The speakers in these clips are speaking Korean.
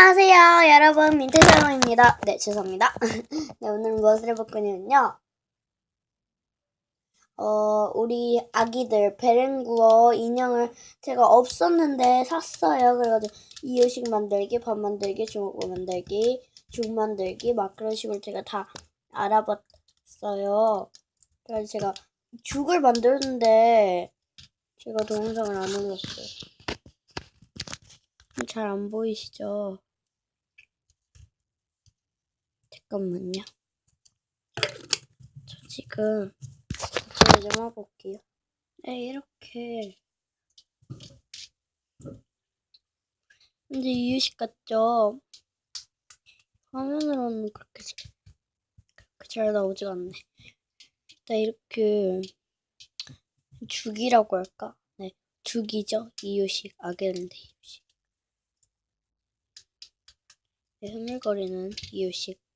안녕하세요, 여러분. 민트샤롱입니다. 네, 죄송합니다. 네, 오늘 무엇을 해볼 거냐면요. 어, 우리 아기들 베렌구어 인형을 제가 없었는데 샀어요. 그래가지고 이유식 만들기, 밥 만들기, 중국어 만들기, 죽 만들기, 막 그런 식으로 제가 다 알아봤어요. 그래서 제가 죽을 만들었는데 제가 동영상을 안 올렸어요. 잘 안 보이시죠? 잠깐만요. 저 지금 제가 좀 해볼게요. 네, 이렇게. 근데 이유식 같죠? 화면으로는 그렇게, 잘- 그렇게 잘 나오지가 않네. 일단 이렇게 죽이라고 할까? 네, 죽이죠. 이유식, 아기인데 이유식. 네, 흐물거리는 이유식.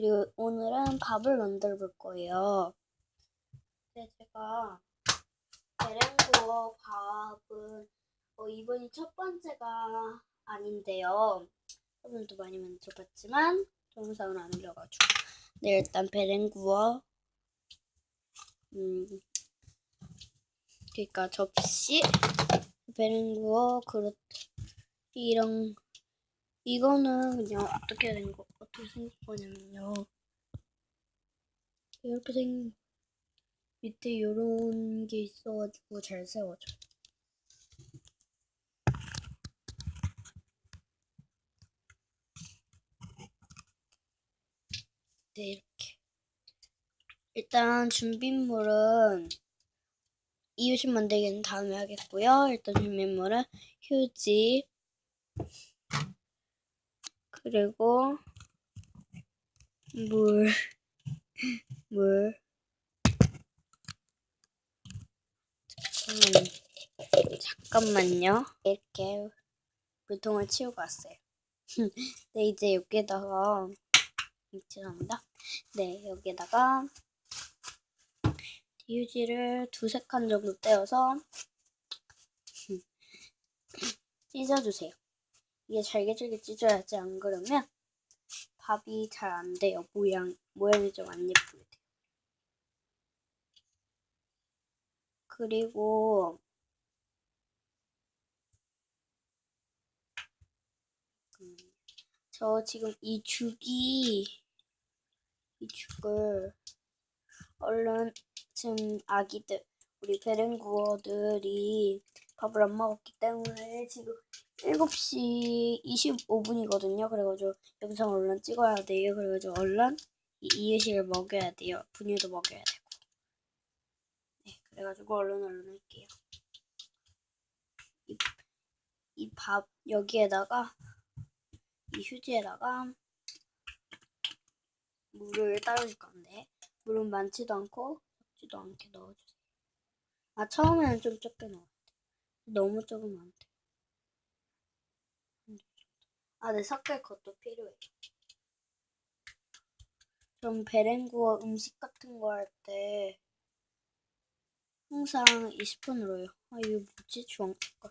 그리고 오늘은 밥을 만들어 볼 거예요. 네, 제가 베렌구어 밥은 어, 이번이 첫 번째가 아닌데요. 저번도 많이 만들어 봤지만 동영상을 안 올려가지고. 네, 일단 베렌구어 음, 그러니까 접시, 베렌구어 그릇 이런 이거는 그냥 어떻게 된 거, 어떻게 생긴 거냐면요. 이렇게 생, 밑에 요런 게 있어가지고 잘 세워져. 네, 이렇게. 일단 준비물은 이유식 만들기는 다음에 하겠고요. 일단 준비물은 휴지, 그리고 물, 물. 음, 잠깐만 요. 이렇게 물통을 치우고 왔어요. 네, 이제 여기에다가 죄송합니다. 네, 여기에다가 휴지를 두세 칸 정도 떼어서 찢어주세요. 이게 잘게 잘게 찢어야지 안 그러면 밥이 잘 안 돼요. 모양 모양이 좀 안 예쁘게 돼요. 그리고 음, 저 지금 이 죽이 이 죽을 얼른 지금 아기들 우리 베렌구어들이 밥을 안 먹었기 때문에 지금 7시 25분이거든요. 그래가지고 영상 얼른 찍어야 돼요. 그래가지고 얼른 이 이유식을 먹여야 돼요. 분유도 먹여야 되고. 네, 그래가지고 얼른 얼른 할게요. 이, 이 밥 여기에다가 이 휴지에다가 물을 따라줄 건데 물은 많지도 않고 적지도 않게 넣어주세요. 아 처음에는 좀 적게 넣어야 돼. 너무 적으면 안 돼. 아, 네, 섞을 것도 필요해요. 전 베렌구어 음식 같은 거 할 때 항상 20분으로 해요. 아, 이거 뭐지? 주황색깔.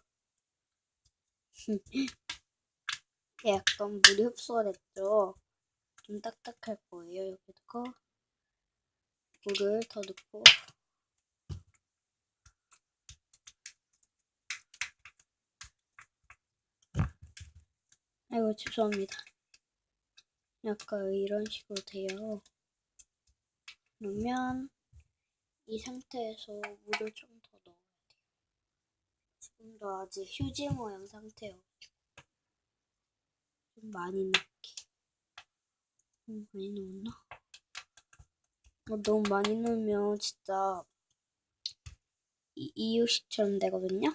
약간 물이 흡수가 됐죠? 좀 딱딱할 거예요. 여기다가 물을 더 넣고 아이고 죄송합니다. 약간 이런 식으로 돼요. 그러면 이 상태에서 물을 좀 더 넣어야 돼요. 지금도 아직 휴지 모양 상태여가지고 좀 많이 넣게. 좀 많이 넣었나? 어, 너무 많이 넣으면 진짜 이, 이유식처럼 되거든요.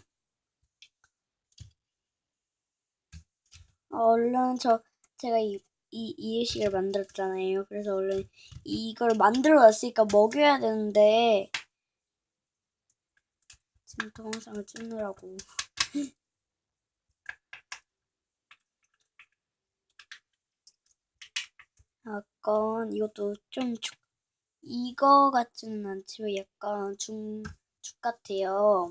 얼른 저 제가 이, 이 이유식을 만들었잖아요. 그래서 얼른 이걸 만들어 놨으니까 먹여야 되는데 지금 동영상을 찍느라고 약간 이것도 좀 죽, 이거 같지는 않지만 약간 중, 죽 같아요.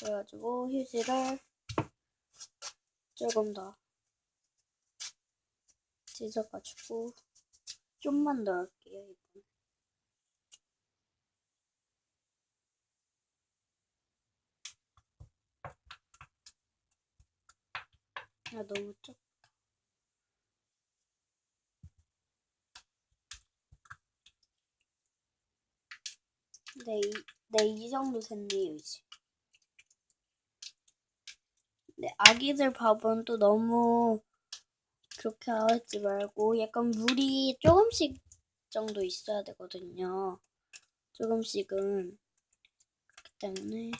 그래가지고 휴지를 조금 더 찢어가지고 좀만 더 할게요. 이번. 아 너무 좁. 네, 이, 네, 이 정도 됐네요, 이제. 네, 아기들 밥은 또 너무 그렇게 하지 말고 약간 물이 조금씩 정도 있어야 되거든요. 조금씩은. 그렇기 때문에.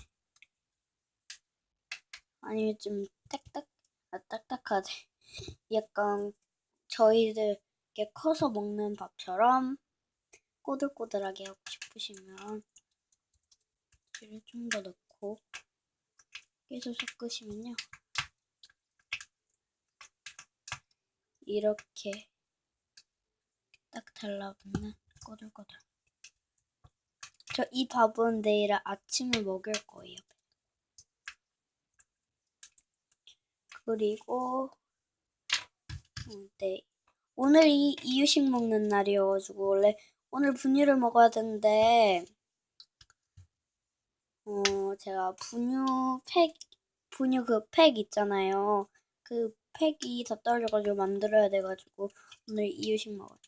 아니면 좀 딱딱, 아, 딱딱하대. 약간 저희들 이렇게 커서 먹는 밥처럼 꼬들꼬들하게 하고 싶으시면 물을 좀더 넣고 계속 섞으시면요. 이렇게 딱 달라붙는 꼬들꼬들. 저 이 밥은 내일 아침에 먹을 거예요. 그리고 음, 네 오늘 이 이유식 먹는 날이어가지고 원래 오늘 분유를 먹어야 되는데 어 제가 분유 팩 분유 그 팩 있잖아요. 그 팩이 다 떨어져가지고 만들어야 돼가지고 오늘 이유식 먹어요.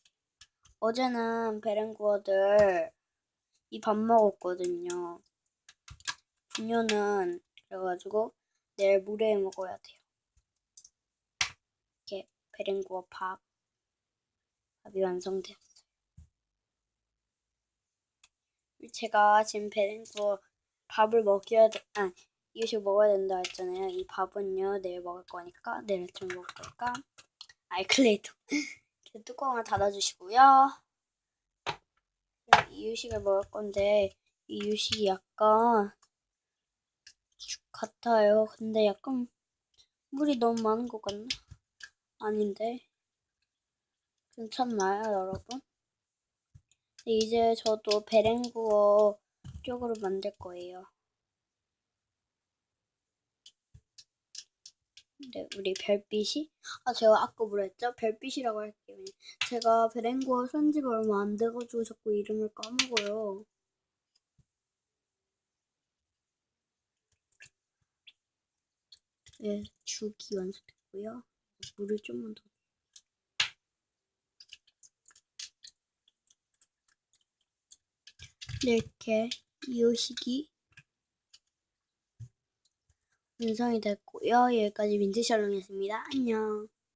어제는 베렌구어들 이 밥 먹었거든요. 분유는 그래가지고 내일 물에 먹어야 돼요. 이렇게 베렌구어 밥 밥이 완성되었어요. 제가 지금 베렌구어 밥을 먹여야 돼, 아 이유식 먹어야 된다 했잖아요. 이 밥은요 내일 먹을 거니까 내일 아침 먹을 거니까 아이 클레이터 이렇게 뚜껑을 닫아주시고요. 이유식을 먹을 건데 이 유식이 약간 죽 같아요. 근데 약간 물이 너무 많은 것 같나? 아닌데 괜찮나요, 여러분? 네, 이제 저도 베렌구어 쪽으로 만들 거예요. 네, 우리 별빛이 아 제가 아까 뭐랬죠? 별빛이라고 할게요. 제가 베렌구어 쓴 지가 얼마 안 돼가지고 자꾸 이름을 까먹어요. 네, 죽이 완성됐고요. 물을 좀만 더. 이렇게 이호식이 완성이 됐고요. 여기까지 민트샬롱이었습니다. 안녕.